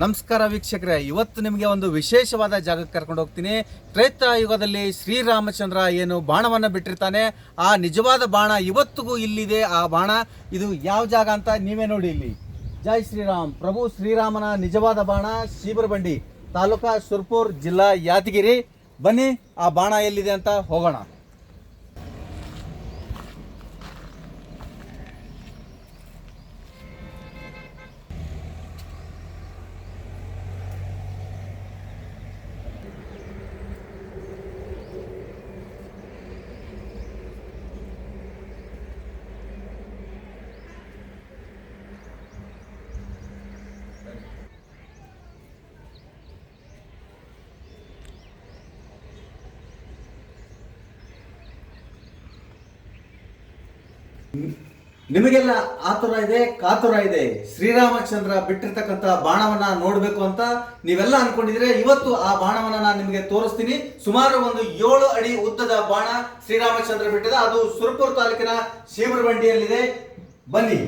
ನಮಸ್ಕಾರ ವೀಕ್ಷಕರೇ. ಇವತ್ತು ನಿಮಗೆ ಒಂದು ವಿಶೇಷವಾದ ಜಾಗಕ್ಕೆ ಕರ್ಕೊಂಡು ಹೋಗ್ತೀನಿ. ತ್ರೇತಾ ಯುಗದಲ್ಲಿ ಶ್ರೀರಾಮಚಂದ್ರ ಏನು ಬಾಣವನ್ನು ಬಿಟ್ಟಿರ್ತಾನೆ. ಆ ನಿಜವಾದ ಬಾಣ ಇವತ್ತಿಗೂ ಇಲ್ಲಿದೆ. ಆ ಬಾಣ ಇದು ಯಾವ ಜಾಗ ಅಂತ ನೀವೇ ನೋಡಿ ಇಲ್ಲಿ. ಜೈ ಶ್ರೀರಾಮ್. ಪ್ರಭು ಶ್ರೀರಾಮನ ನಿಜವಾದ ಬಾಣ ಶೀಬರಬಂಡಿ ತಾಲೂಕಾ ಸುರ್ಪುರ್ ಜಿಲ್ಲಾ ಯಾದಗಿರಿ. ಬನ್ನಿ, ಆ ಬಾಣ ಎಲ್ಲಿದೆ ಅಂತ ಹೋಗೋಣ. ನಿಮಗೆಲ್ಲ ಆತುರ ಇದೆ ಕಾತುರ ಇದೆ. ಶ್ರೀರಾಮಚಂದ್ರ ಬಿಟ್ಟಿರ್ತಕ್ಕಂಥ ಬಾಣವನ್ನ ನೋಡಬೇಕು ಅಂತ ನೀವೆಲ್ಲ ಅನ್ಕೊಂಡಿದ್ರೆ ಇವತ್ತು ಆ ಬಾಣವನ್ನ ನಾನು ನಿಮಗೆ ತೋರಿಸ್ತೀನಿ. ಸುಮಾರು ಒಂದು ಏಳು ಅಡಿ ಉದ್ದದ ಬಾಣ ಶ್ರೀರಾಮಚಂದ್ರ ಬಿಟ್ಟದ. ಅದು ಸುರಪುರ ತಾಲೂಕಿನ ಶೀಬ್ರಬಂಡಿಯಲ್ಲಿದೆ. ಬನ್ನಿ.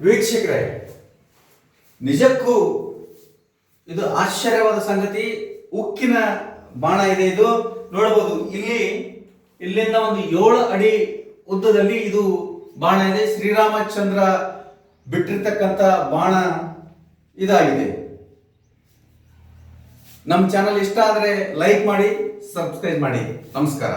ವೀಕ್ಷಕರೇ, ನಿಜಕ್ಕೂ ಇದು ಆಶ್ಚರ್ಯವಾದ ಸಂಗತಿ. ಉಕ್ಕಿನ ಬಾಣ ಇದೆ ಇದು. ನೋಡಬಹುದು ಇಲ್ಲಿ, ಇಲ್ಲಿಂದ ಒಂದು ಏಳು ಅಡಿ ಉದ್ದದಲ್ಲಿ ಇದು ಬಾಣ ಇದೆ. ಶ್ರೀರಾಮಚಂದ್ರ ಬಿಟ್ಟಿರ್ತಕ್ಕಂಥ ಬಾಣ ಇದಾಗಿದೆ. ನಮ್ಮ ಚಾನಲ್ ಇಷ್ಟ ಆದರೆ ಲೈಕ್ ಮಾಡಿ ಸಬ್ಸ್ಕ್ರೈಬ್ ಮಾಡಿ. ನಮಸ್ಕಾರ.